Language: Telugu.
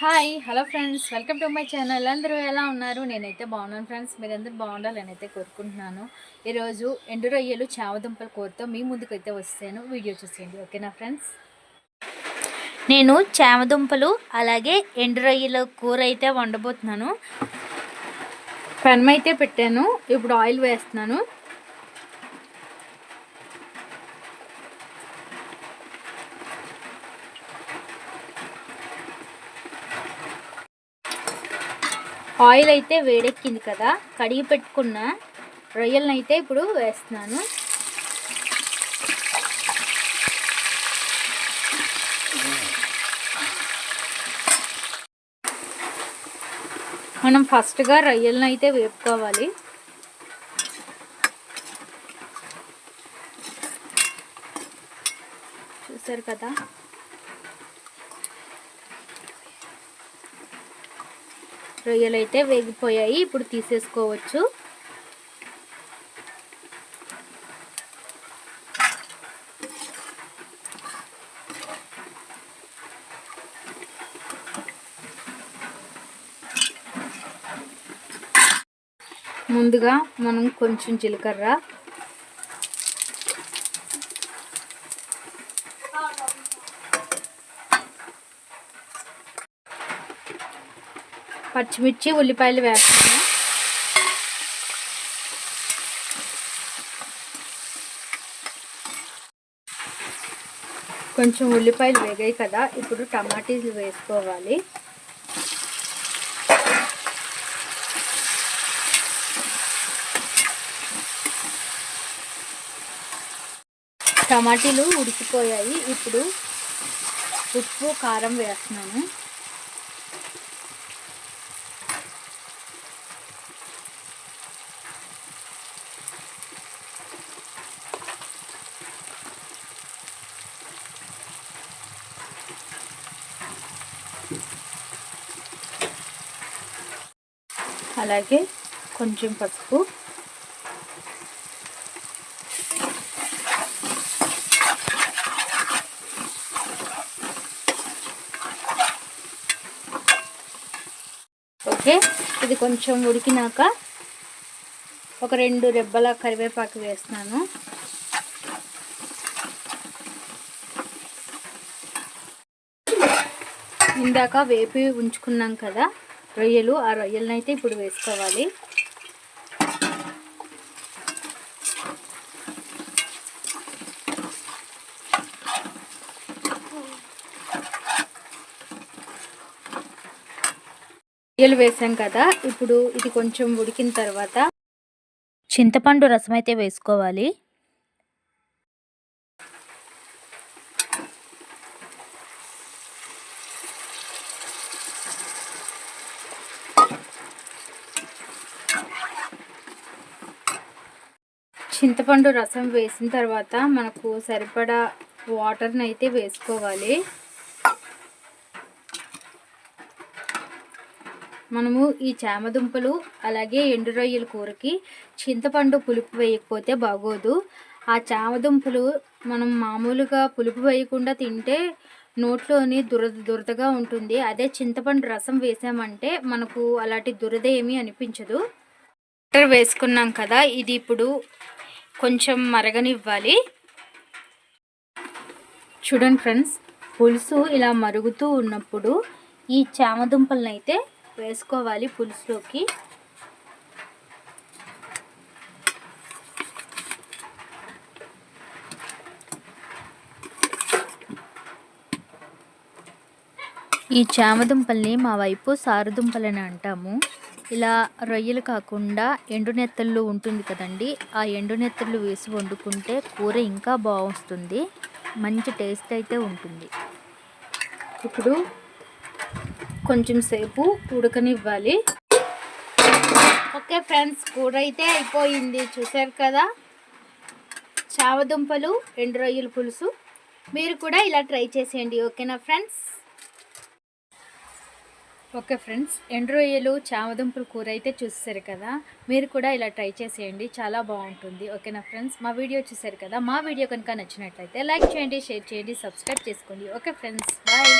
Hi hello friends welcome to my channel అందరూ ఎలా ఉన్నారు? నేనైతే బాగున్నాను ఫ్రెండ్స్ మీరందరూ బాగుండాలని అయితే కోరుకుంటున్నాను. ఈరోజు ఎండు రొయ్యలు చావదుంపల కూరతో మీ ముందుకైతే వస్తాను. వీడియో చూసేయండి. ఓకేనా ఫ్రెండ్స్ నేను చామదుంపలు అలాగే ఎండు రొయ్యల కూర అయితే వండబోతున్నాను. పెనం అయితే పెట్టాను. ఇప్పుడు ఆయిల్ వేస్తున్నాను. ఆయిల్ అయితే వేడెక్కింది కదా కడిగి పెట్టుకున్న రొయ్యలను అయితే ఇప్పుడు వేస్తున్నాను. మనం ఫస్ట్గా రొయ్యలను అయితే వేపుకోవాలి. చూసారు కదా? రొయ్యలు అయితే వేగిపోయాయి. ఇప్పుడు తీసేసుకోవచ్చు. ముందుగా మనం కొంచెం జీలకర్ర పచ్చిమిర్చి ఉల్లిపాయలు వేస్తాను కొంచెం ఉల్లిపాయలు వేగాయి కదా ఇప్పుడు టమాటీలు వేసుకోవాలి. టమాటీలు ఉడికిపోయాయి. ఇప్పుడు ఉప్పు కారం వేస్తున్నాను. అలాగే కొంచెం పసుపు. ఓకే ఇది కొంచెం ఉడికినాక ఒక రెండు రెబ్బల కరివేపాకు వేస్తున్నాను. ఇందాక వేపి ఉంచుకున్నాం కదా రొయ్యలు ఆ రొయ్యలను అయితే ఇప్పుడు వేసుకోవాలి. రొయ్యలు వేసాం కదా ఇప్పుడు ఇది కొంచెం ఉడికిన తర్వాత చింతపండు రసం అయితే వేసుకోవాలి. చింతపండు రసం వేసిన తర్వాత మనకు సరిపడా వాటర్ని అయితే వేసుకోవాలి. మనము ఈ చామదుంపలు అలాగే ఎండు రొయ్యల కూరకి చింతపండు పులుపు వేయకపోతే బాగోదు. ఆ చామదుంపలు మనం మామూలుగా పులుపు వేయకుండా తింటే నోట్లోని దురద దురదగా ఉంటుంది. అదే చింతపండు రసం వేసామంటే మనకు అలాంటి దురద ఏమీ అనిపించదు. వాటర్ వేసుకున్నాం కదా ఇది ఇప్పుడు కొంచెం మరగనివ్వాలి. చూడండి ఫ్రెండ్స్ పులుసు ఇలా మరుగుతూ ఉన్నప్పుడు ఈ చామదుంపలను అయితే వేసుకోవాలి పులుసులోకి. ఈ చామదుంపల్ని మా వైపు సారదుంపలని అంటాము. ఇలా రొయ్యలు కాకుండా ఎండు నెత్తళ్ళు ఉంటుంది కదండి. ఆ ఎండు నెత్తళ్ళు వేసి వండుకుంటే కూర ఇంకా బాగుంటుంది మంచి టేస్ట్ అయితే ఉంటుంది. ఇప్పుడు కొంచెం సేపు ఉడకనివ్వాలి. ఓకే ఫ్రెండ్స్ కూర అయితే అయిపోయింది. చూసారు కదా? చావదుంపలు ఎండు రొయ్యల పులుసు. మీరు కూడా ఇలా ట్రై చేసేయండి. ఓకేనా ఫ్రెండ్స్? ఓకే ఫ్రెండ్స్ ఎండ్రోయ్యలు చామదుంపుల కూర అయితే చూసేసారు కదా? మీరు కూడా ఇలా ట్రై చేసేయండి చాలా బాగుంటుంది. ఓకేనా ఫ్రెండ్స్? మా వీడియో చూసారు కదా? మా వీడియో కనుక నచ్చినట్లయితే లైక్ చేయండి షేర్ చేయండి సబ్స్క్రైబ్ చేసుకోండి. Okay friends bye.